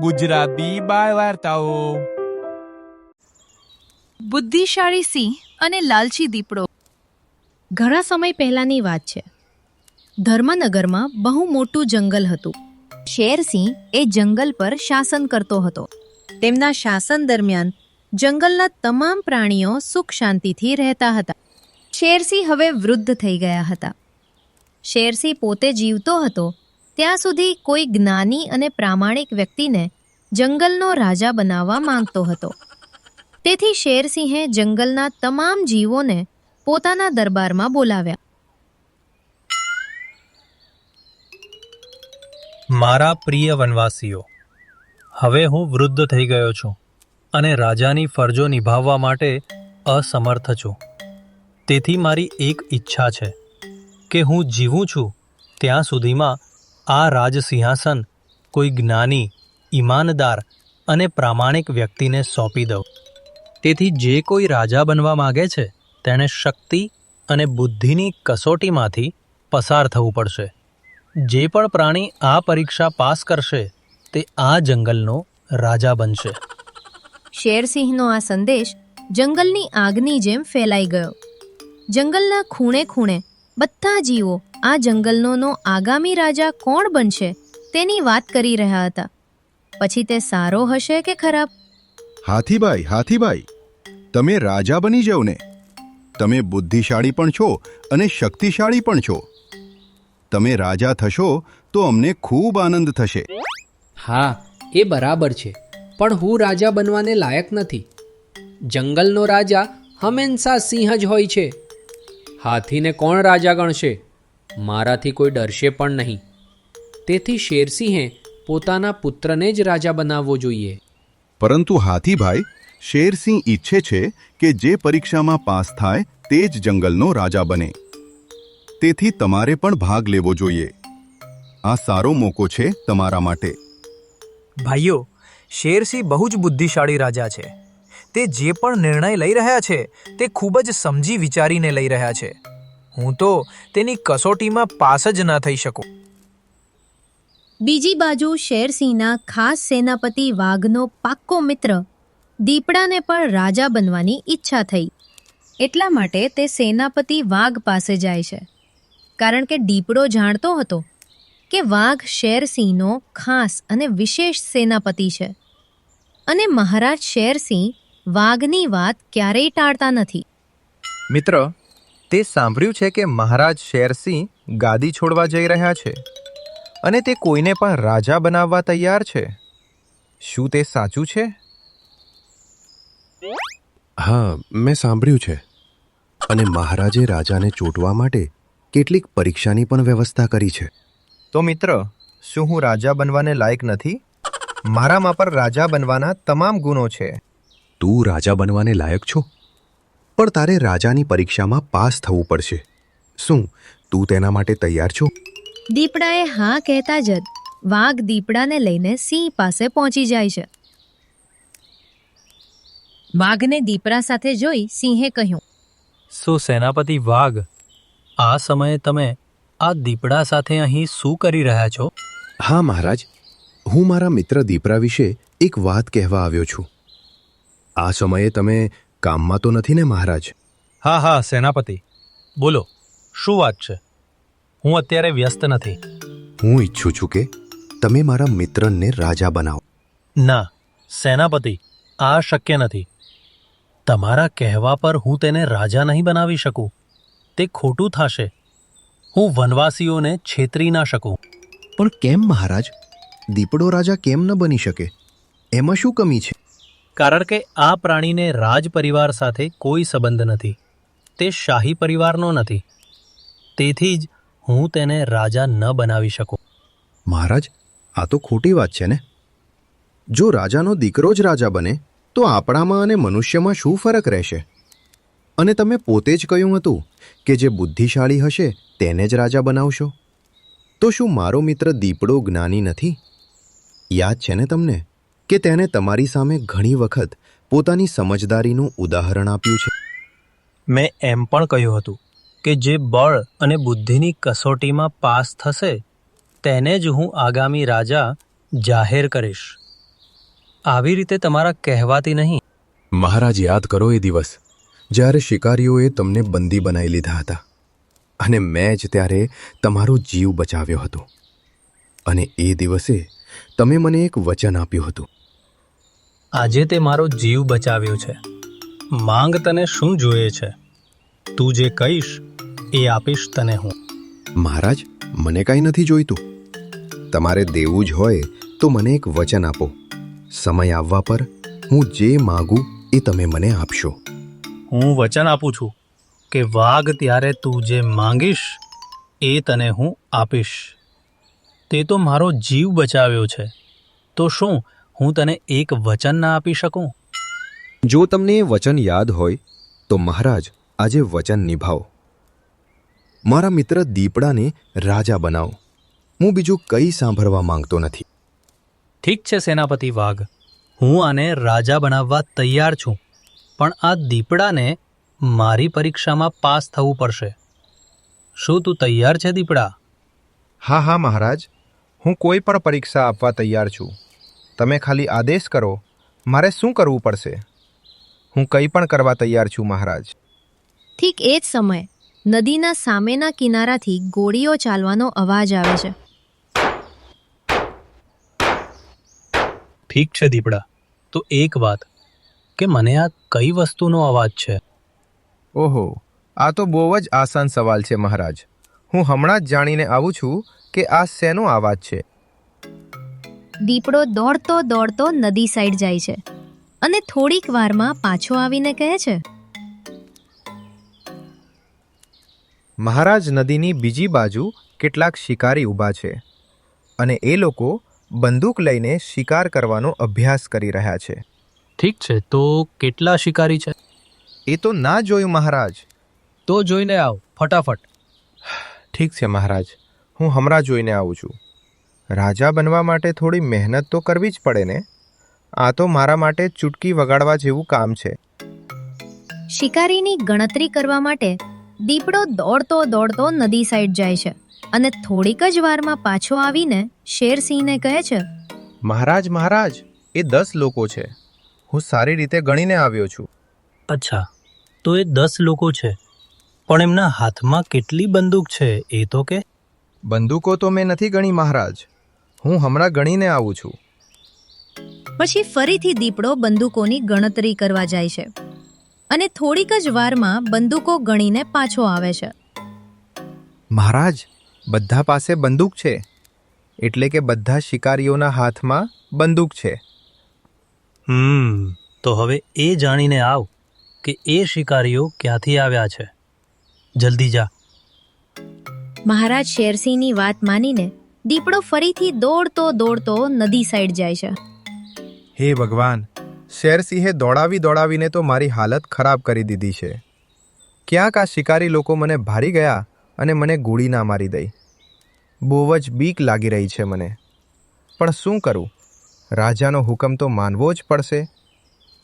ગુજરાતી બાળ વાર્તાઓ. બુદ્ધિશાળી સિંહ અને લાલચી દીપડો. ઘણા સમય પહેલાની વાત છે. ધર્મનગરમાં બહુ મોટું જંગલ હતું. શેરસિંહ એ જંગલ પર શાસન કરતો હતો. તેમના શાસન દરમિયાન જંગલના તમામ પ્રાણીઓ સુખ શાંતિથી રહેતા હતા. શેરસિંહ હવે વૃદ્ધ થઈ ગયા હતા. શેરસિંહ પોતે જીવતો હતો ત્યાં સુધી કોઈ જ્ઞાની અને પ્રામાણિક વ્યક્તિને જંગલનો રાજા બનાવવા માંગતો હતો. તેથી શેરસિંહે જંગલના તમામ જીવોને પોતાના દરબારમાં બોલાવ્યા. મારા પ્રિય વનવાસીઓ, હવે હું વૃદ્ધ થઈ ગયો છું અને રાજાની ફરજો નિભાવવા માટે અસમર્થ છું. તેથી મારી એક ઈચ્છા છે કે હું જીવું છું ત્યાં સુધીમાં આ રાજસિંહાસન કોઈ જ્ઞાની, ઈમાનદાર અને પ્રામાણિક વ્યક્તિને સોંપી દઉં. તેથી જે કોઈ રાજા બનવા માગે છે, તેણે શક્તિ અને બુદ્ધિની કસોટીમાંથી પસાર થવું પડશે. જે પણ પ્રાણી આ પરીક્ષા પાસ કરશે, તે આ જંગલનો રાજા બનશે. શેરસિંહનો આ સંદેશ જંગલની આગની જેમ ફેલાઈ ગયો. જંગલના ખૂણે ખૂણે બધા જીવો આ જંગલનો આગામી રાજા કોણ બનશે તેની વાત કરી રહ્યા હતા. પછી તે સારો હશે કે ખરાબ? હાથીભાઈ હાથીભાઈ તમે રાજા બની જાવ ને. તમે બુદ્ધિશાળી પણ છો અને શક્તિશાળી પણ છો. તમે રાજા થશો તો અમને ખૂબ આનંદ થશે. હા એ બરાબર છે. પણ હું રાજા બનવાને લાયક નથી. જંગલનો રાજા હંમેશા સિંહ જ હોય છે. હાથીને કોણ રાજા ગણશે? મારાથી કોઈ ડરશે પણ નહીં. તેથી શેરસિંહે પોતાના પુત્રને જ રાજા બનાવવો જોઈએ. પરંતુ હાથીભાઈ શેરસિંહ ઈચ્છે છે કે જે પરીક્ષામાં પાસ થાય તે જ જંગલનો રાજા બને. તેથી તમારે પણ ભાગ લેવો જોઈએ. આ સારો મોકો છે તમારા માટે. ભાઈઓ શેરસિંહ બહુ જ બુદ્ધિશાળી રાજા છે. તે જે પણ નિર્ણય લઈ રહ્યા છે તે ખૂબ જ સમજી વિચારીને લઈ રહ્યા છે. હું તો તેની કસોટીમાં પાસ જ ના થઈ શકું. બીજી બાજુ શેરસિંહના ખાસ સેનાપતિ વાઘનો પાક્કો મિત્ર દીપડાને પણ રાજા બનવાની ઈચ્છા થઈ. એટલા માટે તે સેનાપતિ વાઘ પાસે જાય છે. કારણ કે દીપડો જાણતો હતો કે વાઘ શેરસિંહનો ખાસ અને વિશેષ સેનાપતિ છે. અને મહારાજ શેરસિંહ વાઘની વાત ક્યારેય ટાળતા નથી. મિત્ર તે સાંભળ્યું છે કે મહારાજ શેરસિંહ ગાદી છોડવા જઈ રહ્યા છે અને તે કોઈને પણ રાજા બનાવવા તૈયાર છે. શું તે સાચું છે? હા મેં સાંભળ્યું છે. અને મહારાજે રાજાને ચૂંટવા માટે કેટલીક પરીક્ષાની પણ વ્યવસ્થા કરી છે. તો મિત્ર શું હું રાજા બનવાને લાયક નથી? મારામાં પર રાજા બનવાના તમામ ગુણો છે. તું રાજા બનવાને લાયક છો? પણ તારે રાજાની પરીક્ષામાં પાસ થવું પડશે. શું તું તેના માટે તૈયાર છો? દીપડાએ હા કહેતા જ વાઘ દીપડાને લઈને સિંહ પાસે પહોંચી જાય છે. વાઘને દીપડા સાથે જોઈ સિંહે કહ્યું શું સેનાપતિ વાઘ આ સમયે તમે આ દીપડા સાથે અહીં શું કરી રહ્યા છો? હા મહારાજ. હું મારા મિત્ર દીપડા વિશે એક વાત કહેવા આવ્યો છું. આ સમયે તમે કામમાં તો નથી ને મહારાજ? હા હા સેનાપતિ. બોલો શું વાત છે? હું અત્યારે વ્યસ્ત નથી. હું ઈચ્છું છું કે તમે મારા મિત્રને રાજા બનાવો. ના સેનાપતિ આ શક્ય નથી. તમારા કહેવા પર હું તેને રાજા નહીં બનાવી શકું. તે ખોટું થશે. હું વનવાસીઓને છેતરી ના શકું. પણ કેમ મહારાજ? દીપડો રાજા કેમ ન બની શકે? એમાં શું કમી છે? કારણ કે આ પ્રાણીને રાજ પરિવાર સાથે કોઈ સંબંધ નથી. તે શાહી પરિવારનો નથી. તેથી જ હું તેને રાજા ન બનાવી શકું. મહારાજ, આ તો ખોટી વાત છે ને? જો રાજાનો દીકરો જ રાજા બને, તો આપણામાં અને મનુષ્યમાં શું ફરક રહેશે? અને તમે પોતે જ કહ્યું હતું કે જે બુદ્ધિશાળી હશે, તેને જ રાજા બનાવશો. તો શું મારો મિત્ર દીપડો જ્ઞાની નથી? યાદ છે ને તમને? કે તેને તમારી સામે ઘણી વખત પોતાની સમજદારીનું ઉદાહરણ આપ્યું છે. મેં એમ પણ કહ્યું હતું કે જે બળ અને બુદ્ધિની કસોટીમાં પાસ થશે તેને જ હું આગામી રાજા જાહેર કરીશ. આવી રીતે તમારા કહેવાતી નહીં. મહારાજ યાદ કરો એ દિવસ જ્યારે શિકારીઓએ તમને બંદી બનાવી લીધા હતા અને મેં જ ત્યારે તમારો જીવ બચાવ્યો હતો. અને એ દિવસે તમે મને એક વચન આપ્યું હતું. આજે તે મારો જીવ બચાવ્યો છે. માંગ તને શું જોઈએ છે? તું જે કહીશ એ આપીશ તને હું. મહારાજ મને કાંઈ નથી જોઈતું. તમારે દેવું જ હોય તો મને એક વચન આપો. સમય આવવા પર હું જે માગું એ તમે મને આપશો. હું વચન આપું છું કે વાઘ ત્યારે તું જે માંગીશ એ તને હું આપીશ. તે તો મારો જીવ બચાવ્યો છે. તો શું હું તને એક વચન ના આપી શકું? જો તમને એ વચન યાદ હોય તો મહારાજ આજે વચન નિભાવો. મારા મિત્ર દીપડાને રાજા બનાવો. હું બીજું કંઈ સાંભળવા માંગતો નથી. ઠીક છે સેનાપતિ વાઘ. હું આને રાજા બનાવવા તૈયાર છું પણ આ દીપડાને મારી પરીક્ષામાં પાસ થવું પડશે. શું તું તૈયાર છે દીપડા? હા હા મહારાજ. હું કોઈ પણ પરીક્ષા આપવા તૈયાર છું. તમે ખાલી આદેશ કરો. મારે શું કરવું પડશે? હું કંઈ પણ કરવા તૈયાર છું મહારાજ. ઠીક એ જ સમયે નદીના સામેના કિનારાથી ગોળીઓ ચાલવાનો અવાજ આવે છે. ઠીક છે દીપડા. તો એક વાત કે મને આ કઈ વસ્તુનો અવાજ છે? ઓહો આ તો બહુ જ આસાન સવાલ છે મહારાજ. હું હમણાં જ જાણીને આવું છું કે આ શેનો અવાજ છે? દીપડો દોડતો દોડતો નદી સાઈડ જાય છે. અને થોડીક વારમાં પાછો આવીને કહે છે મહારાજ નદીની બીજી બાજુ કેટલાક શિકારી ઊભા છે અને એ લોકો બંદૂક લઈને શિકાર કરવાનો અભ્યાસ કરી રહ્યા છે. ઠીક છે તો કેટલા શિકારી છે? એ તો ના જોયું મહારાજ. તો જોઈને આવ ફટાફટ. ઠીક છે મહારાજ હું હમણાં જોઈને આવું છું. રાજા બનવા માટે થોડી મહેનત તો કરવી જ પડે ને? આ તો મારા માટે ચૂટકી વગાડવા જેવું કામ છે. શિકારીની ગણતરી કરવા માટે દીપડો દોડતો દોડતો નદી સાઈડ જાય છે અને થોડીક જ વારમાં પાછો આવીને શેરસિંહને કહે છે મહારાજ મહારાજ એ દસ લોકો છે. હું સારી રીતે ગણીને આવ્યો છું. અચ્છા તો એ દસ લોકો છે. પણ એમના હાથમાં કેટલી બંદૂક છે એ તો કે? બંદૂકો તો મેં નથી ગણી મહારાજ. હું હમણાં ગણીને આવું છું. પછી ફરીથી દીપડો બંદૂકોની ગણતરી કરવા જાય છે અને થોડીક જ વારમાં બંદૂકો ગણીને પાછો આવે છે. મહારાજ બધા પાસે બંદૂક છે. એટલે કે બધા શિકારીઓના હાથમાં બંદૂક છે. હમ તો હવે એ જાણીને આવ કે એ શિકારીઓ ક્યાંથી આવ્યા છે. જલ્દી જા. મહારાજ શેરસિંહની વાત માનીને દીપડો ફરીથી દોડતો દોડતો નદી સાઈડ જાય છે. હે ભગવાન શેરસિંહે દોડાવી દોડાવીને તો મારી હાલત ખરાબ કરી દીધી છે. ક્યાંક આ શિકારી લોકો મને ભારી ગયા અને મને ગોળી ના મારી દઈ. બહુ જ બીક લાગી રહી છે મને. પણ શું કરું? રાજાનો હુકમ તો માનવો જ પડશે.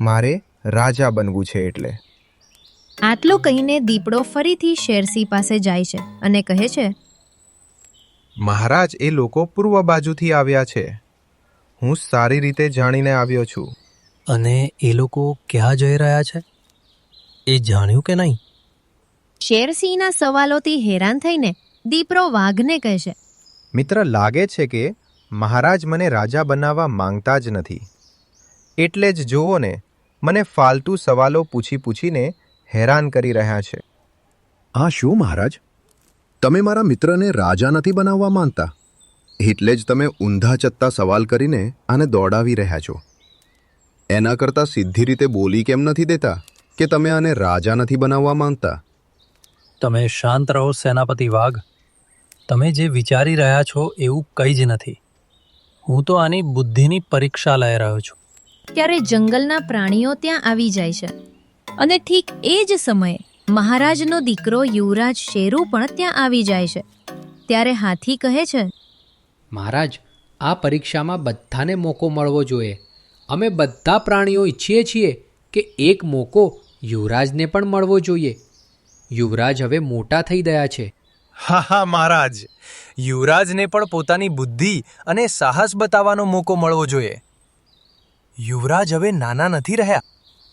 મારે રાજા બનવું છે એટલે. આટલું કહીને દીપડો ફરીથી શેરસિંહ પાસે જાય છે અને કહે છે મહારાજ એ લોકો પૂર્વ બાજુથી આવ્યા છે. હું સારી રીતે જાણીને આવ્યો છું. અને એ લોકો ક્યાં જઈ રહ્યા છે? એ જાણ્યું કે નહીં? શેરસિંહના સવાલોથી હેરાન થઈને દીપરો વાઘને કહે છે મિત્ર લાગે છે કે મહારાજ મને રાજા બનાવવા માંગતા જ નથી. એટલે જ જુઓ ને મને ફાલતુ સવાલો પૂછી પૂછીને હેરાન કરી રહ્યા છે. આ શું મહારાજ? તમે મારા મિત્રને રાજા નથી બનાવવા માંગતા? એટલે જ તમે ઊંધા ચત્તા સવાલ કરીને આને દોડાવી રહ્યા છો. એના કરતાં સીધી રીતે બોલી કેમ નથી દેતા કે તમે આને રાજા નથી બનાવવા માંગતા? તમે શાંત રહો સેનાપતિ વાઘ. તમે જે વિચારી રહ્યા છો એવું કંઈ જ નથી. હું તો આની બુદ્ધિની પરીક્ષા લઈ રહ્યો છું. ત્યારે જંગલના પ્રાણીઓ ત્યાં આવી જાય છે. અને ઠીક એ જ સમયે મહારાજનો દીકરો યુવરાજ શેરુ પણ ત્યાં આવી જાય છે. ત્યારે હાથી કહે છે મહારાજ આ પરીક્ષામાં બધાને મોકો મળવો જોઈએ. અમે બધા પ્રાણીઓ ઈચ્છીએ છીએ કે એક મોકો યુવરાજને પણ મળવો જોઈએ. યુવરાજ હવે મોટા થઈ ગયા છે. હા હા મહારાજ. યુવરાજને પણ પોતાની બુદ્ધિ અને સાહસ બતાવવાનો મોકો મળવો જોઈએ. યુવરાજ હવે નાના નથી રહ્યા.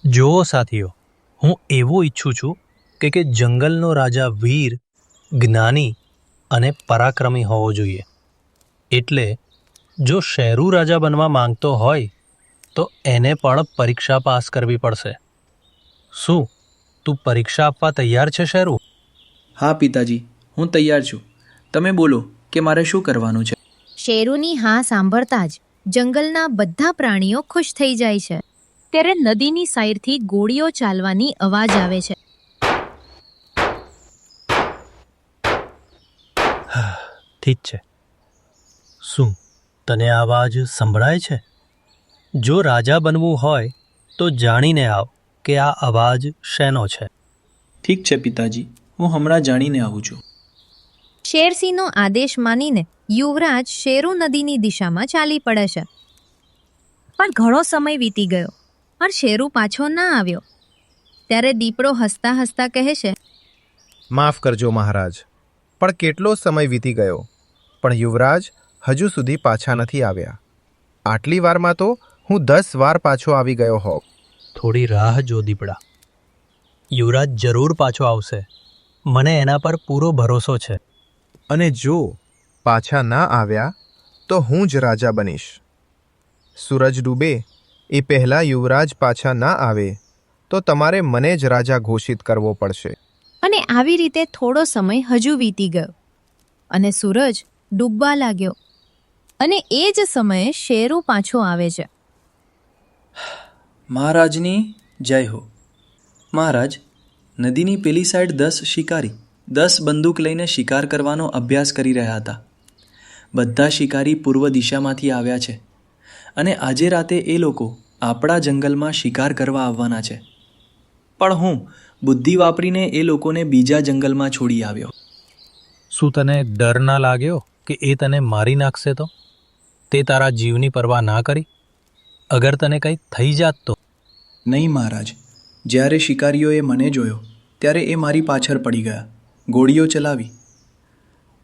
જુઓ સાથીઓ હું એવું ઈચ્છું છું કે કે જંગલનો રાજા વીર જ્ઞાની અને પરાક્રમી હોવો જોઈએ. એટલે જો શેરુ રાજા બનવા માંગતો હોય તો એને પણ પરીક્ષા પાસ કરવી પડશે. શું તું પરીક્ષા આપવા તૈયાર છે શેરુ? હા પિતાજી હું તૈયાર છું. તમે બોલો કે મારે શું કરવાનું છે? શેરુની હા સાંભળતા જ જંગલના બધા પ્રાણીઓ ખુશ થઈ જાય છે. ત્યારે નદીની સાઈડથી ગોળીઓ ચાલવાની અવાજ આવે છે. ઠીક છે. શું તને આ અવાજ સંભળાય છે? જો રાજા બનવું હોય તો જાણીને આવ કે આ અવાજ શેનો છે. ઠીક છે પિતાજી હું હમણાં જાણીને આવું છું. શેરસિંહનો આદેશ માનીને યુવરાજ શેરુ નદીની દિશામાં ચાલી પડે છે. પણ ઘણો સમય વીતી ગયો પણ શેરુ પાછો ના આવ્યો. ત્યારે દીપડો હસતા હસતા કહે છે માફ કરજો મહારાજ પણ કેટલો સમય વીતી ગયો? પણ યુવરાજ હજુ સુધી પાછા નથી આવ્યા. આટલી વારમાં તો હું દસ વાર પાછો આવી ગયો હોઉં. થોડી રાહ જો દીપડા યુવરાજ જરૂર પાછો આવશે. મને એના પર પૂરો ભરોસો છે. અને જો પાછા ના આવ્યા તો હું જ રાજા બનીશ. સૂરજ ડૂબે એ પહેલાં યુવરાજ પાછા ના આવે તો તમારે મને જ રાજા ઘોષિત કરવો પડશે. અને આવી રીતે થોડો સમય હજુ વીતી ગયો. અને સૂરજ ડૂબવા લાગ્યો. અને એ જ સમયે શેરુ પાછો આવે છે. મહારાજની જય હો. મહારાજ નદીની પેલી સાઈડ દસ શિકારી દસ બંદૂક લઈને શિકાર કરવાનો અભ્યાસ કરી રહ્યા હતા. બધા શિકારી પૂર્વ દિશામાંથી આવ્યા છે. અને આજે રાતે એ લોકો આપણા જંગલમાં શિકાર કરવા આવવાના છે. પણ હું બુદ્ધિ વાપરીને એ લોકોને બીજા જંગલમાં છોડી આવ્યો. શું તને ડર ના લાગ્યો? કે એ તને મારી નાખશે તો? તે તારા જીવની પરવા ના કરી? અગર તને કંઈ થઈ જાત તો? નહીં મહારાજ. જ્યારે શિકારીઓએ મને જોયો, ત્યારે એ મારી પાછળ પડી ગયા, ગોળીઓ ચલાવી.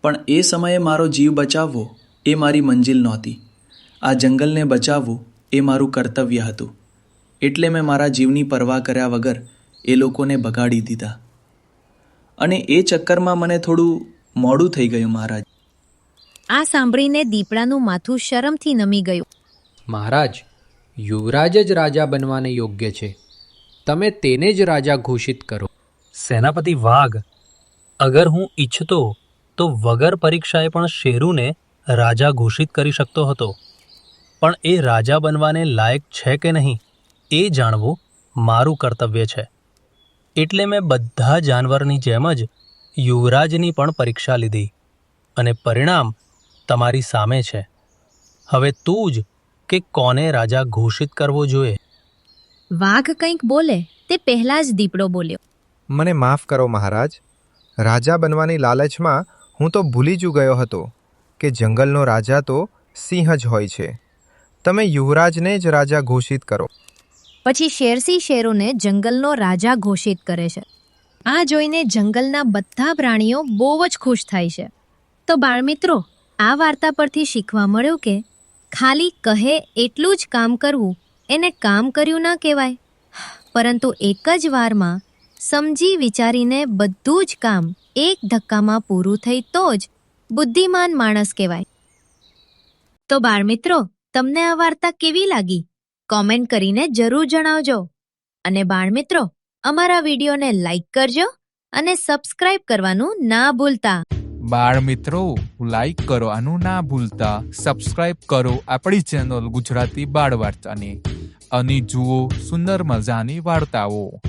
પણ એ સમયે મારો જીવ બચાવવો એ મારી મંજિલ નહોતી. આ જંગલને બચાવવું એ મારું કર્તવ્ય હતું. એટલે મેં મારા જીવની પરવા કર્યા વગર એ લોકોને બગાડી દીધા. અને એ ચક્કરમાં મને થોડું મોડું થઈ ગયું મહારાજ. આ સાંભળીને દીપડાનું માથું શરમથી નમી ગયું. મહારાજ યુવરાજ જ રાજા બનવાને યોગ્ય છે. તમે તેને જ રાજા ઘોષિત કરો. સેનાપતિ વાઘ અગર હું ઈચ્છતો તો વગર પરીક્ષાએ પણ શેરુને રાજા ઘોષિત કરી શકતો હતો. પણ એ રાજા બનવાને લાયક છે કે નહીં એ જાણવું મારું કર્તવ્ય છે. એટલે મેં બધા જાનવરની જેમ જ યુવરાજની પણ પરીક્ષા લીધી અને પરિણામ તમારી સામે છે. હવે તું જ કે કોને રાજા ઘોષિત કરવો જોઈએ? વાઘ કંઈક બોલે તે પહેલાં જ દીપડો બોલ્યો. મને માફ કરો મહારાજ. રાજા બનવાની લાલચમાં હું તો ભૂલી જ ગયો હતો કે જંગલનો રાજા તો સિંહ જ હોય છે. તમે યુવરાજને જ રાજા ઘોષિત કરો. પછી શેરસિંહ શેરોને જંગલનો રાજા ઘોષિત કરે છે. આ જોઈને જંગલના બધા પ્રાણીઓ બહુ જ ખુશ થાય છે. તો બાળમિત્રો આ વાર્તા પરથી શીખવા મળ્યું કે ખાલી કહે એટલું જ કામ કરવું એને કામ કર્યું ના કહેવાય. પરંતુ એક જ વારમાં સમજી વિચારીને બધું જ કામ એક ધક્કામાં પૂરું થઈ તો જ બુદ્ધિમાન માણસ કહેવાય. તો બાળમિત્રો, તમને આ વાર્તા કેવી લાગી? કોમેન્ટ કરીને જરૂર જણાવજો. અને બાળમિત્રો, અમારા વિડીયોને લાઈક કરજો અને સબસ્ક્રાઇબ કરવાનું ના ભૂલતા. બાળ મિત્રો લાઈક કરો આનું ના ભૂલતા સબસ્ક્રાઇબ કરો આપણી ચેનલ ગુજરાતી બાળ વાર્તાની અને જુઓ સુંદર મજાની વાર્તાઓ.